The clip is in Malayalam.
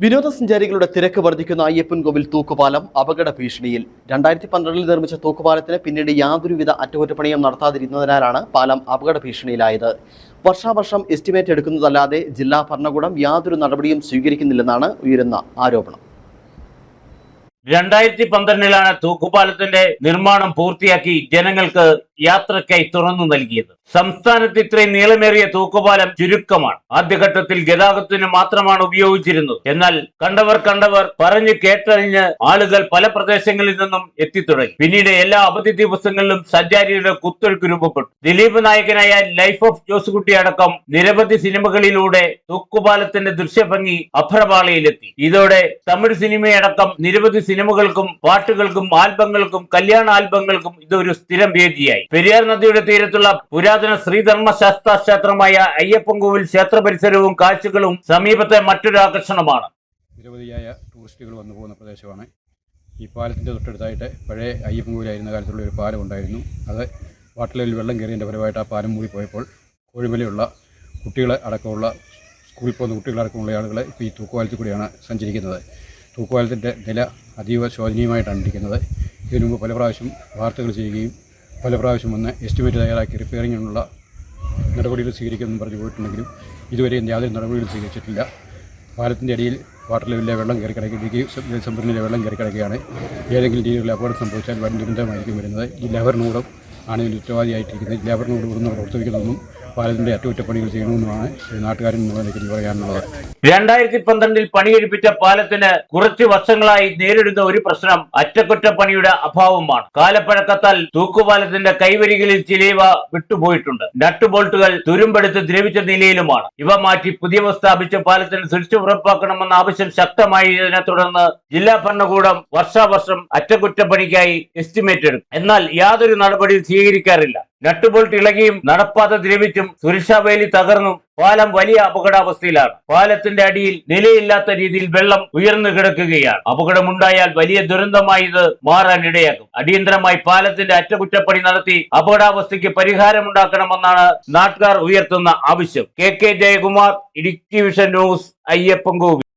വിനോദസഞ്ചാരികളുടെ തിരക്ക് വർദ്ധിക്കുന്ന അയ്യപ്പൻകോവിൽ തൂക്കുപാലം അപകട ഭീഷണിയിൽ. രണ്ടായിരത്തി പന്ത്രണ്ടിൽ നിർമ്മിച്ച തൂക്കുപാലത്തിന് പിന്നീട് യാതൊരുവിധ അറ്റകുറ്റപ്പണിയും നടത്താതിരുന്നതിനാലാണ് പാലം അപകട ഭീഷണിയിലായത്. വർഷാവർഷം എസ്റ്റിമേറ്റ് എടുക്കുന്നതല്ലാതെ ജില്ലാ ഭരണകൂടം യാതൊരു നടപടിയും സ്വീകരിക്കുന്നില്ലെന്നാണ് ഉയരുന്ന ആരോപണം. രണ്ടായിരത്തി പന്ത്രണ്ടിലാണ് തൂക്കുപാലത്തിന്റെ നിർമ്മാണം പൂർത്തിയാക്കി ജനങ്ങൾക്ക് യാത്രയ്ക്കായി തുറന്നു നൽകിയത്. സംസ്ഥാനത്ത് ഇത്രയും നീളമേറിയ തൂക്കുപാലം ചുരുക്കമാണ്. ആദ്യഘട്ടത്തിൽ ഗതാഗതത്തിന് മാത്രമാണ് ഉപയോഗിച്ചിരുന്നത്. എന്നാൽ കണ്ടവർ കണ്ടവർ പറഞ്ഞു കേട്ടറിഞ്ഞ് ആളുകൾ പല പ്രദേശങ്ങളിൽ നിന്നും എത്തിത്തുടങ്ങി. പിന്നീട് എല്ലാ അവധി ദിവസങ്ങളിലും സഞ്ചാരികളുടെ കുത്തൊഴുക്ക് രൂപപ്പെട്ടു. ദിലീപ് നായകനായ ലൈഫ് ഓഫ് ജോസുകുട്ടി അടക്കം നിരവധി സിനിമകളിലൂടെ തൂക്കുപാലത്തിന്റെ ദൃശ്യഭംഗി അഭ്രപാളയിലെത്തി ഇതോടെ തമിഴ് സിനിമയടക്കം നിരവധി സിനിമകൾക്കും പാട്ടുകൾക്കും ആൽബങ്ങൾക്കും കല്യാണ ആൽബങ്ങൾക്കും ഇതൊരു സ്ഥിരം വേദിയായി പെരിയാർ നദിയുടെ തീരത്തുള്ള പുരാതന ശ്രീധർമ്മശാസ്ത്ര ക്ഷേത്രമായ അയ്യപ്പൻകോവിൽ ക്ഷേത്ര പരിസരവും കാഴ്ചകളും സമീപത്തെ മറ്റൊരു ആകർഷണമാണ്. നിരവധിയായ ടൂറിസ്റ്റുകൾ വന്നു പോകുന്ന പ്രദേശമാണ്. ഈ പാലത്തിന്റെ തൊട്ടടുത്തായിട്ട് പഴയ അയ്യപ്പൻകോവിലായിരുന്ന കാലത്തുള്ള ഒരു പാലം ഉണ്ടായിരുന്നു. അത് വാട്ടലിൽ വെള്ളം കയറിയതിന്റെ ഫലമായിട്ട് ആ പാലം മൂടി പോയപ്പോൾ കോഴിമലയുള്ള കുട്ടികളെ അടക്കമുള്ള സ്കൂളിൽ പോകുന്ന കുട്ടികളടക്കമുള്ള ആളുകൾ ഇപ്പോൾ ഈ തൂക്കുപാലത്തിൽ കൂടിയാണ് സഞ്ചരിക്കുന്നത്. തൂക്കുപാലത്തിന്റെ നില അതീവ ശോചനീയമായിട്ടാണ് ഇരിക്കുന്നത്. ഇതിനു മുമ്പ് പല പ്രാവശ്യം വാർത്തകൾ ചെയ്യുകയും പല പ്രാവശ്യം വന്ന് എസ്റ്റിമേറ്റ് തയ്യാറാക്കി റിപ്പയറിങ്ങിനുള്ള നടപടികൾ സ്വീകരിക്കുമെന്ന് പറഞ്ഞു പോയിട്ടുണ്ടെങ്കിലും ഇതുവരെയും യാതൊരു നടപടികളും സ്വീകരിച്ചിട്ടില്ല. പാലത്തിന്റെ അടിയിൽ വാട്ടർ ലെവലിലെ വെള്ളം കയറി കിടക്കുകയും സംഭരണിയിലെ വെള്ളം കയറി കിടക്കുകയാണ്. ഏതെങ്കിലും രീതിയിലുള്ള അപകടം സംഭവിച്ചാൽ വൻ ദുരന്തമായിരിക്കും വരുന്നത് ജില്ലാ ഭരണകൂടം ആണ് ഇതിൽ ഉത്തരവാദിയായിട്ടിരിക്കുന്നത്. ഭരണകൂടം ഇവിടുന്ന് പ്രവർത്തിക്കുന്നതെന്നും പാലത്തിന്റെ അറ്റകുറ്റപ്പണികൾ ചെയ്യണമെന്നാണ് നാട്ടുകാരൻ എന്നുള്ള നിലയ്ക്ക് പറയാനുള്ളത്. രണ്ടായിരത്തി പന്ത്രണ്ടിൽ പണികഴിപ്പിച്ച പാലത്തിന് കുറച്ച് വർഷങ്ങളായി നേരിടുന്ന ഒരു പ്രശ്നം അറ്റകുറ്റപ്പണിയുടെ അഭാവമാണ്. കാലപ്പഴക്കത്താൽ തൂക്കുപാലത്തിന്റെ കൈവരികളിൽ ചിലവ വിട്ടുപോയിട്ടുണ്ട്. നട്ടുബോൾട്ടുകൾ തുരുമ്പെടുത്ത് ദ്രവിച്ച നിലയിലുമാണ്. ഇവ മാറ്റി പുതിയവ സ്ഥാപിച്ച പാലത്തിന് സുരക്ഷ ഉറപ്പാക്കണമെന്ന ആവശ്യം ശക്തമായതിനെ തുടർന്ന് ജില്ലാ ഭരണകൂടം വർഷാവർഷം അറ്റകുറ്റപ്പണിക്കായി എസ്റ്റിമേറ്റ് എടുക്കും. എന്നാൽ യാതൊരു നടപടിയും സ്വീകരിക്കാറില്ല. നട്ടുബോൾട്ട് ഇളകിയും നടപ്പാത ദ്രവിച്ചും സുരക്ഷാ വേലി തകർന്നും പാലം വലിയ അപകടാവസ്ഥയിലാണ്. പാലത്തിന്റെ അടിയിൽ നിലയില്ലാത്ത രീതിയിൽ വെള്ളം ഉയർന്നു കിടക്കുകയാണ്. അപകടമുണ്ടായാൽ വലിയ ദുരന്തമായി ഇത് മാറാൻ ഇടയാക്കും അടിയന്തരമായി പാലത്തിന്റെ അറ്റകുറ്റപ്പണി നടത്തി അപകടാവസ്ഥയ്ക്ക് പരിഹാരമുണ്ടാക്കണമെന്നാണ് നാട്ടുകാർ ഉയർത്തുന്ന ആവശ്യം. K K Jayakumar Idukki vision news Ayyappankovil